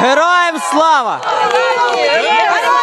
Героям слава! Героям